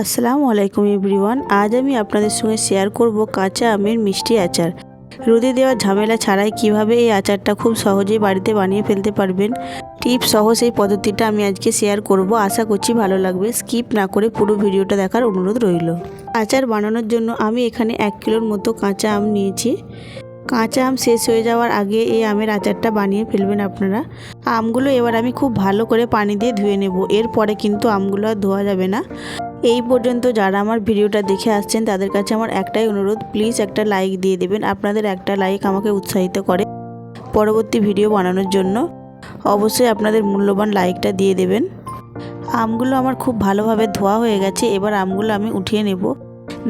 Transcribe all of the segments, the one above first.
আসসালামু আলাইকুম এভরিওয়ান, আজ আমি আপনাদের সঙ্গে শেয়ার করব কাঁচা আমের মিষ্টি আচার। রোদে দেওয়ার ঝামেলা ছাড়াই কীভাবে এই আচারটা খুব সহজেই বাড়িতে বানিয়ে ফেলতে পারবেন? টিপ সহ সেই পদ্ধতিটা আমি আজকে শেয়ার করব। আশা করছি ভালো লাগবে। স্কিপ না করে পুরো ভিডিওটা দেখার অনুরোধ রইল। আচার বানানোর জন্য আমি এখানে এক কিলোর মতো কাঁচা আম নিয়েছি। কাঁচা আম শেষ হয়ে যাওয়ার আগে এই আমের আচারটা বানিয়ে ফেলবেন আপনারা। আমগুলো এবার আমি খুব ভালো করে পানি দিয়ে ধুয়ে নেব। এরপরে কিন্তু আমগুলো আর ধোয়া যাবে না। এই পর্যন্ত যারা আমার ভিডিওটা দেখে আসছেন, তাদের কাছে আমার একটাই অনুরোধ প্লিজ একটা লাইক দিয়ে দেবেন। আপনাদের একটা লাইক আমাকে উৎসাহিত করে পরবর্তী ভিডিও বানানোর জন্য। অবশ্যই আপনাদের মূল্যবান লাইকটা দিয়ে দেবেন। আমগুলো আমার খুব ভালোভাবে ধোয়া হয়ে গেছে, এবার আমগুলো আমি উঠিয়ে নেব।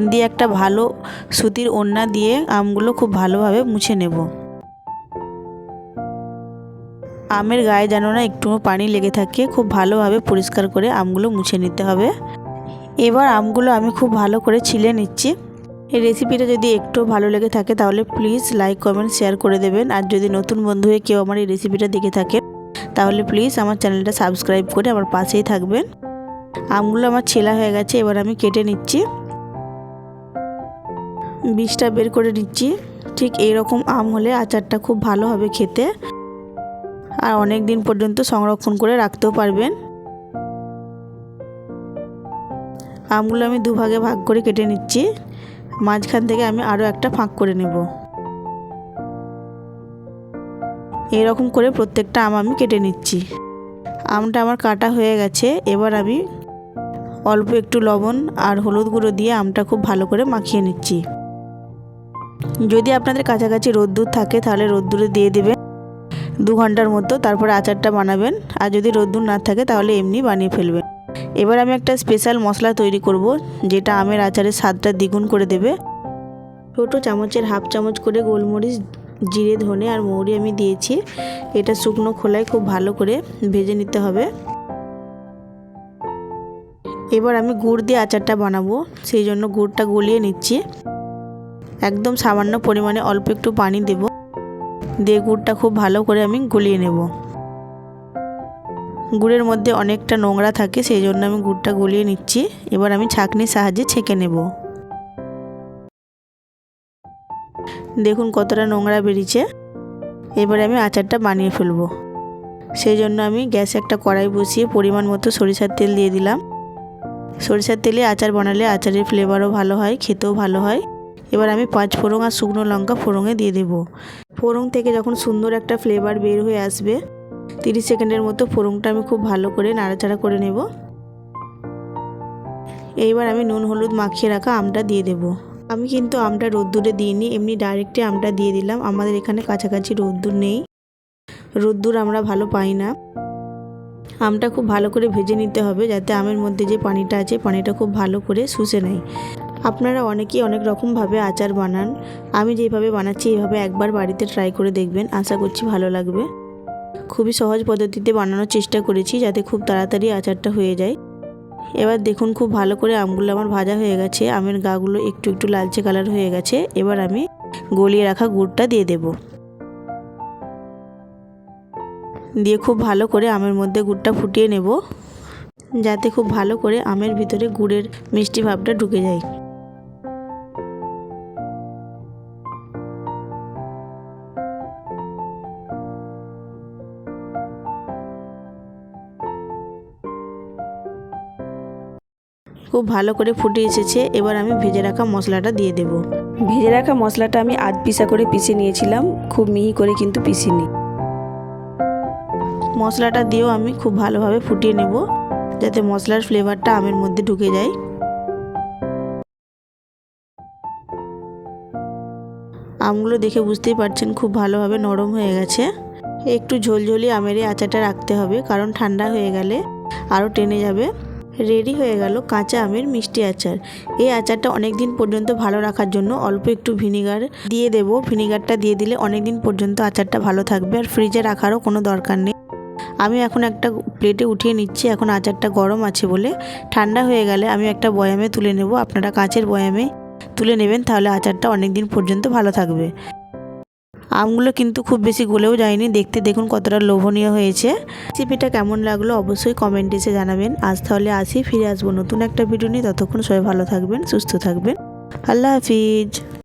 দিয়ে একটা ভালো সুতির ওড়না দিয়ে আমগুলো খুব ভালোভাবে মুছে নেব। আমের গায়ে যেন না একটু পানি লেগে থাকে, খুব ভালোভাবে পরিষ্কার করে আমগুলো মুছে নিতে হবে। এবার আমগুলো আমি খুব ভালো করে ছিলে নিচ্ছি। এই রেসিপিটা যদি একটু ভালো লেগে থাকে তাহলে প্লিজ লাইক কমেন্ট শেয়ার করে দেবেন। আর যদি নতুন বন্ধু হয়ে কেউ আমার এই রেসিপিটা দেখে থাকে, তাহলে প্লিজ আমার চ্যানেলটা সাবস্ক্রাইব করে আমার পাশেই থাকবেন। আমগুলো আমার ছেলা হয়ে গেছে, এবার আমি কেটে নিচ্ছি। বীজটা বের করে নিচ্ছি। ঠিক এই রকম আম হলে আচারটা খুব ভালো হবে খেতে। আর অনেক দিন পর্যন্ত সংরক্ষণ করে রাখতেও পারবেন। আমগুলো আমি দুভাগে ভাগ করে কেটে নিচ্ছি। মাঝখান থেকে আমি আরও একটা ফাঁক করে নেব। এরকম করে প্রত্যেকটা আম আমি কেটে নিচ্ছি। আমটা আমার কাটা হয়ে গেছে। এবার আমি অল্প একটু লবণ আর হলুদ গুঁড়ো দিয়ে আমটা খুব ভালো করে মাখিয়ে নিচ্ছি। যদি আপনাদের কাছাকাছি রোদ্দুর থাকে, তাহলে রোদ্দুরে দিয়ে দেবেন। দু ঘণ্টার মতো তারপরে আচারটা বানাবেন। আর যদি রোদ্দুর না থাকে, তাহলে এমনি বানিয়ে ফেলবেন। এবার আমি একটা স্পেশাল মশলা তৈরি করব, যেটা আমের আচারের স্বাদটা দ্বিগুণ করে দেবে। ছোটো চামচের হাফ চামচ করে গোলমরিচ, জিরে, ধনে আর মৌরি আমি দিয়েছি। এটা শুকনো খোলায় খুব ভালো করে ভেজে নিতে হবে। এবার আমি গুড় দিয়ে আচারটা বানাবো, সেই জন্য গুড়টা গলিয়ে নিচ্ছি। একদম সামান্য পরিমাণে অল্প একটু পানি দেব। দিয়ে গুড়টা খুব ভালো করে আমি গলিয়ে নেব। গুড়ের মধ্যে অনেকটা নোংরা থাকে, সেই জন্য আমি গুড়টা গলিয়ে নিচ্ছি। এবার আমি ছাঁকনির সাহায্যে ছেঁকে নেব। দেখুন কতটা নোংরা বেরিয়েছে। এবারে আমি আচারটা বানিয়ে ফেলব। সেই জন্য আমি গ্যাসে একটা কড়াই বসিয়ে পরিমাণ মতো সরিষার তেল দিয়ে দিলাম। সরিষার তেলে আচার বানালে আচারের ফ্লেভারও ভালো হয়, খেতেও ভালো হয়। এবার আমি পাঁচ ফোড়ং আর শুকনো লঙ্কা ফোড়ঙে দিয়ে দেবো। ফোড়ং থেকে যখন সুন্দর একটা ফ্লেভার বের হয়ে আসবে তিরিশ সেকেন্ডের মতো ফোড়নটা আমি খুব ভালো করে নাড়াচাড়া করে নেব। এইবার আমি নুন, হলুদ মাখিয়ে রাখা আমটা দিয়ে দেব। আমি কিন্তু আমটা রোদ্দুরে দিইনি, এমনি ডাইরেক্টে আমটা দিয়ে দিলাম। আমাদের এখানে কাছাকাছি রোদ্দুর নেই। রোদ্দুর আমরা ভালো পাই না। আমটা খুব ভালো করে ভেজে নিতে হবে যাতে আমের মধ্যে যে পানিটা আছে, পানিটা খুব ভালো করে শুষে নেয়। আপনারা অনেকেই অনেক রকমভাবে আচার বানান। আমি যেভাবে বানাচ্ছি, এইভাবে একবার বাড়িতে ট্রাই করে দেখবেন। আশা করছি ভালো লাগবে। খুবই সহজ পদ্ধতিতে বানানোর চেষ্টা করেছি যাতে খুব তাড়াতাড়ি আচারটা হয়ে যায়। এবার দেখুন খুব ভালো করে আমগুলো আমার ভাজা হয়ে গেছে, আমের গাগুলো একটু একটু লালচে কালার হয়ে গেছে। এবার আমি গলিয়ে রাখা গুড়টা দিয়ে দেব। দিয়ে খুব ভালো করে আমের মধ্যে গুড়টা ফুটিয়ে নেব, যাতে খুব ভালো করে আমের ভিতরে গুড়ের মিষ্টি ভাবটা ঢুকে যায়। খুব ভালো করে ফুটে এসেছে এবার আমি ভেজে রাখা মশলাটা দিয়ে দেব। ভেজে রাখা মশলাটা আমি আধ পিসা করে পিষে নিয়েছিলাম খুব মিহি করে কিন্তু পিসিনি মশলাটা দিয়েও আমি খুব ভালোভাবে ফুটিয়ে নেব যাতে মশলার ফ্লেভারটা আমের মধ্যে ঢুকে যায়। আমগুলো দেখে বুঝতেই পারছেন খুব ভালোভাবে নরম হয়ে গেছে। একটু ঝোলঝলি আমের এই আচারটা রাখতে হবে কারণ ঠান্ডা হয়ে গেলে আরও টেনে যাবে। রেডি হয়ে গেল কাঁচা আমের মিষ্টি আচার। এই আচারটা অনেক দিন পর্যন্ত ভালো রাখার জন্য অল্প একটু ভিনিগার দিয়ে দেব। ভিনিগারটা দিয়ে দিলে অনেক দিন পর্যন্ত আচারটা ভালো থাকবে আর ফ্রিজে রাখারও কোনো দরকার নেই। আমি এখন একটা প্লেটে উঠিয়ে নিচ্ছি। এখন আচারটা গরম আছে বলে ঠান্ডা হয়ে গেলে আমি একটা বয়ামে তুলে নেব। আপনারা কাঁচের বয়ামে তুলে নেবেন, তাহলে আচারটা অনেক দিন পর্যন্ত ভালো থাকবে। আমগুলো কিন্তু খুব বেশি গলেও যায়নি। দেখতে দেখুন কতটা লোভনীয় হয়েছে। রেসিপিটা কেমন লাগল অবশ্যই কমেন্ট এসে জানাবেন। আজ তাহলে আসি, ফিরে আসব নতুন একটা ভিডিও নিয়ে। ততক্ষণ সবাই ভালো থাকবেন, সুস্থ থাকবেন। আল্লাহ হাফিজ।